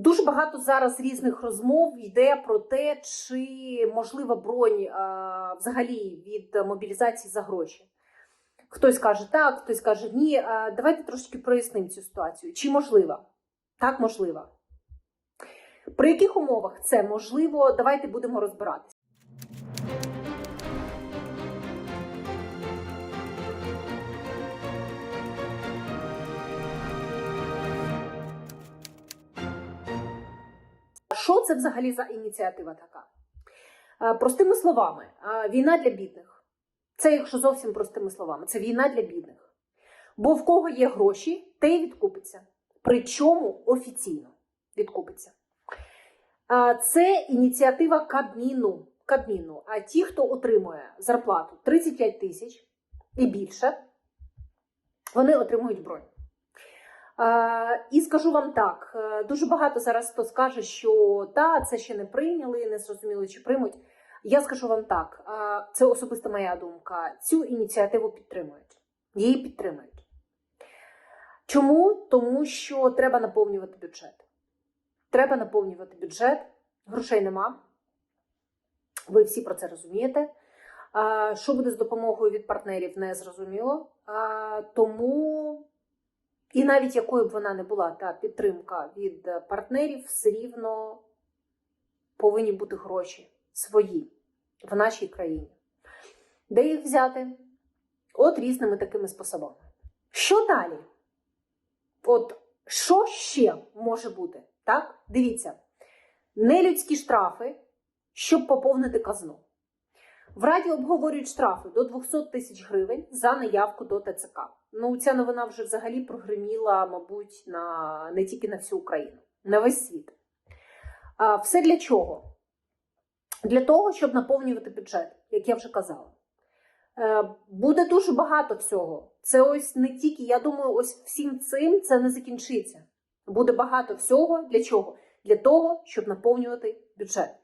Дуже багато зараз різних розмов йде про те, чи можлива бронь а, взагалі від мобілізації за гроші. Хтось каже так, хтось каже ні. А, давайте трошки прояснимо цю ситуацію. Чи можлива? Так, можлива. При яких умовах це можливо? Давайте будемо розбиратися. Що це взагалі за ініціатива така? Е, Простими словами, е, війна для бідних. Це, якщо зовсім простими словами, це війна для бідних. Бо в кого є гроші, те й відкупиться. Причому офіційно відкупиться. Е, Це ініціатива Кабміну. Кабміну. А ті, хто отримує зарплату 35 тисяч і більше, вони отримують бронь. Е, І скажу вам так: е, дуже багато зараз хто скаже, що та це ще не прийняли, не зрозуміли, чи приймуть. Я скажу вам так: е, це особиста моя думка. Цю ініціативу підтримують. Її підтримують. Чому? Тому що треба наповнювати бюджет. Треба наповнювати бюджет, грошей нема. Ви всі про це розумієте. Що буде з допомогою від партнерів, не зрозуміло. Тому. І навіть якою б вона не була та підтримка від е, партнерів, все рівно повинні бути гроші свої в нашій країні. Де їх взяти? От різними такими способами. Що далі? От що ще може бути? Так? Дивіться, нелюдські штрафи, щоб поповнити казну. В Раді обговорюють штрафи до 200 тисяч гривень за наявку до ТЦК. Ну, ця новина вже взагалі прогреміла, мабуть, на не тільки на всю Україну, на весь світ. А, все для чого? Для того, щоб наповнювати бюджет, як я вже казала. Е, буде дуже багато всього. Це ось не тільки, я думаю, ось всім цим це не закінчиться. Буде багато всього. Для чого? Для того, щоб наповнювати бюджет.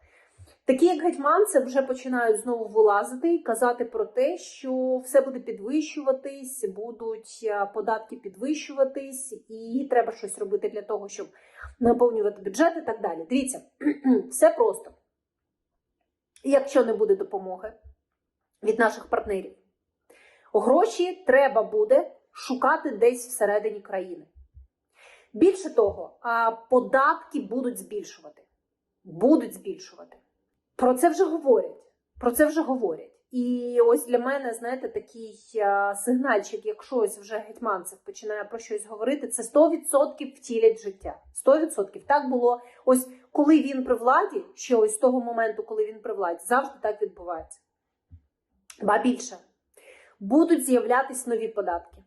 Такі, як гетьманці, вже починають знову вилазити і казати про те, що все буде підвищуватись, будуть е, податки підвищуватись, і треба щось робити для того, щоб наповнювати бюджет і так далі. Дивіться, все просто. Якщо не буде допомоги від наших партнерів, гроші треба буде шукати десь всередині країни. Більше того, податки будуть збільшувати. Будуть збільшувати. Про це вже говорять. Про це вже говорять. І ось для мене, знаєте, такий сигнальчик, якщо ось вже гетьманцев починає про щось говорити, це 100% втілять життя. 100%. Так було. Ось коли він при владі, ще ось з того моменту, коли він при владі, завжди так відбувається. Ба більше. Будуть з'являтись нові податки.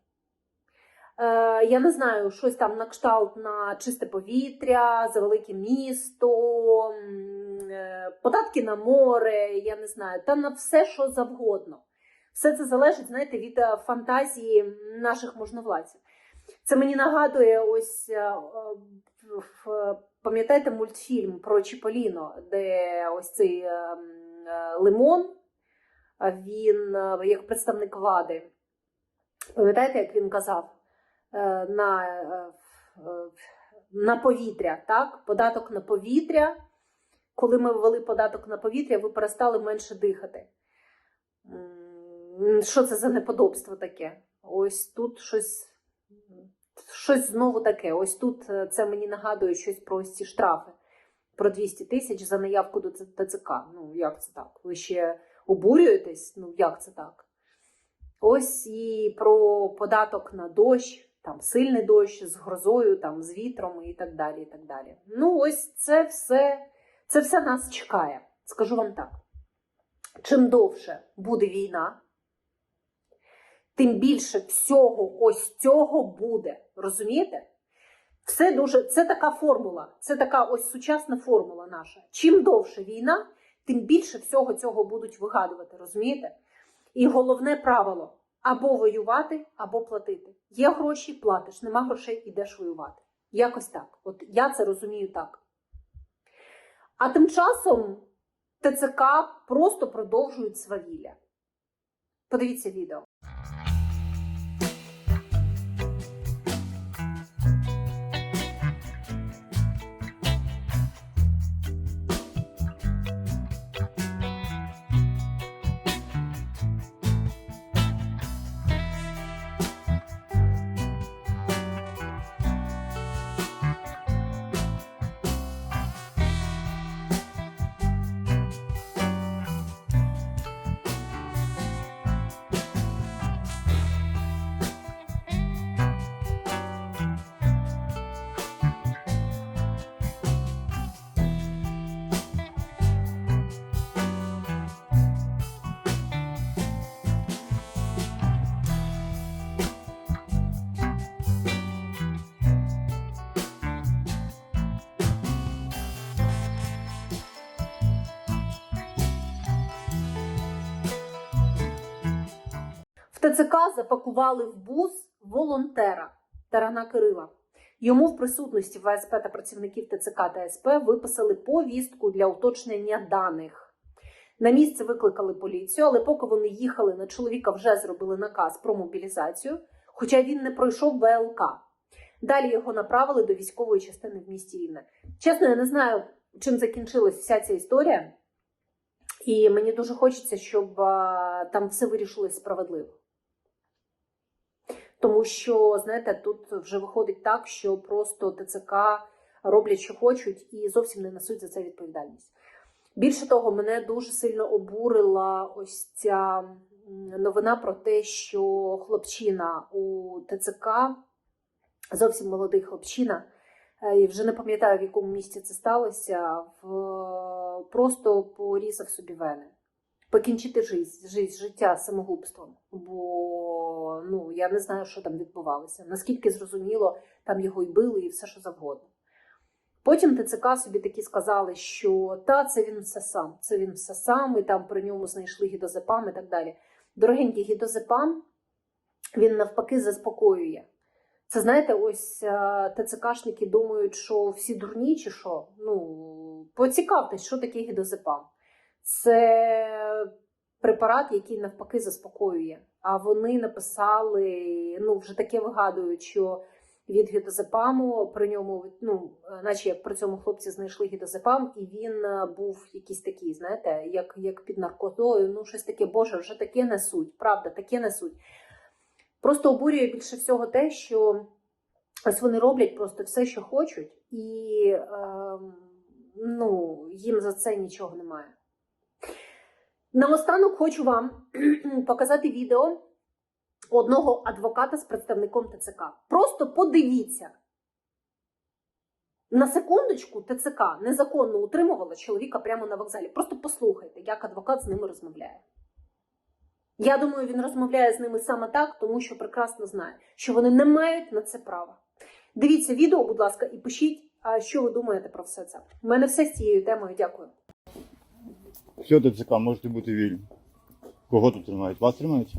Е, я не знаю, щось там на кшталт на чисте повітря, за велике місто, е, податки на море, я не знаю, та на все, що завгодно. Все це залежить, знаєте, від е, фантазії наших можновладців. Це мені нагадує ось е, е, пам'ятаєте мультфільм про Чіполіно, де ось цей е, м, е, лимон, він е, як представник влади. Пам'ятаєте, як він казав? е, на, е, е, на повітря, так? Податок на повітря. Коли ми ввели податок на повітря, ви перестали менше дихати. Що це за неподобство таке? Ось тут щось, щось знову таке. Ось тут е, це мені нагадує щось про ці штрафи. Про 200 тисяч за наявку до ТЦК. Ну, як це так? Ви ще обурюєтесь? Ну, як це так? Ось і про податок на дощ, там сильний дощ з грозою, там з вітром і так далі. і так далі. Ну, ось це все, це все нас чекає. Скажу вам так: чим довше буде війна, тим більше всього ось цього буде. Розумієте? Все дуже, це така формула, це така ось сучасна формула наша. Чим довше війна, тим більше всього цього будуть вигадувати, розумієте? І головне правило або воювати, або платити. Є гроші, платиш, нема грошей, ідеш воювати. Якось так. От я це розумію так. А тим часом ТЦК просто продовжують свавілля. Подивіться відео. ТЦК запакували в бус волонтера Тарана Кирила. Йому в присутності ВСП та працівників ТЦК та СП виписали повістку для уточнення даних. На місце викликали поліцію, але поки вони їхали, на чоловіка вже зробили наказ про мобілізацію, хоча він не пройшов ВЛК. Далі його направили до військової частини в місті Рівне. Чесно, я не знаю, чим закінчилась вся ця історія, і мені дуже хочеться, щоб там все вирішилось справедливо. Тому що, знаєте, тут вже виходить так, що просто ТЦК роблять, що хочуть, і зовсім не несуть за це відповідальність. Більше того, мене дуже сильно обурила ось ця новина про те, що хлопчина у ТЦК, зовсім молодий хлопчина, е, і вже не пам'ятаю, в якому місці це сталося, просто порізав собі вени. Покінчити життя самогубством. Бо ну, я не знаю, що там відбувалося. Наскільки зрозуміло, там його й били і все, що завгодно. Потім ТЦК собі такі сказали, що та це він все сам, це він все сам, і там при ньому знайшли гідозепам і так далі. Дорогенький гідозепам, він навпаки заспокоює. Це знаєте, ось е, ТЦКшники думають, що всі дурні чи що. Ну, поцікавтесь, що таке гідозепам. Це препарат, який навпаки заспокоює. А вони написали, ну вже таке вигадують, що від гідозепаму при ньому, ну, наче як при цьому хлопці знайшли гідозепам, і він е, був якийсь такий, знаєте, як, як під наркотою, ну щось таке, боже, вже таке несуть, правда, таке несуть. Просто обурює більше всього те, що ось вони роблять просто все, що хочуть, і е, ну, їм за це нічого немає. Наостанок хочу вам показати відео одного адвоката з представником ТЦК. Просто подивіться. На секундочку ТЦК незаконно утримувала чоловіка прямо на вокзалі. Просто послухайте, як адвокат з ними розмовляє. Я думаю, він розмовляє з ними саме так, тому що прекрасно знає, що вони не мають на це права. Дивіться відео, будь ласка, і пишіть, що ви думаєте про все це. У мене все з цією темою. Дякую. Все, ТЦК, можете бути вільні. Кого тут тримають? Вас тримають?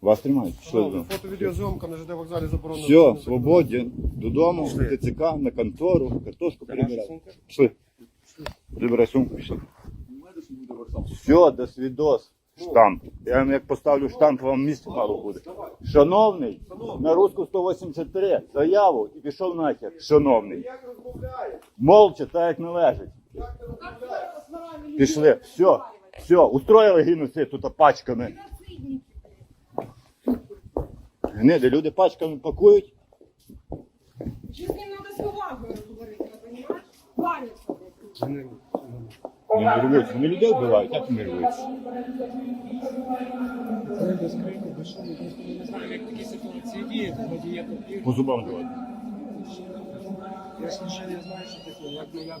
Вас тримають? Що фото-відеозйомка на ЖД вокзалі заборонена. Все, свободен. Додому, в ТЦК, на контору, картошку прибирай. Пішли. Прибирай сумку, пішли. Все, до свідос. Штамп. Я вам як поставлю штамп, вам місце мало буде. Шановний, на руску 183, заяву і пішов нахер. Шановний. Молча, так як належить. Пішли. Все, все, устроїли геноцид тут пачками. Гниди, люди пачками пакують. Чи з ним треба з повагою говорити, розумієш? Варяться. Не нервуються. Вони людей вбивають, як не нервуються? Не. По зубам давати. Я ж не знаю, що таке, як ми як.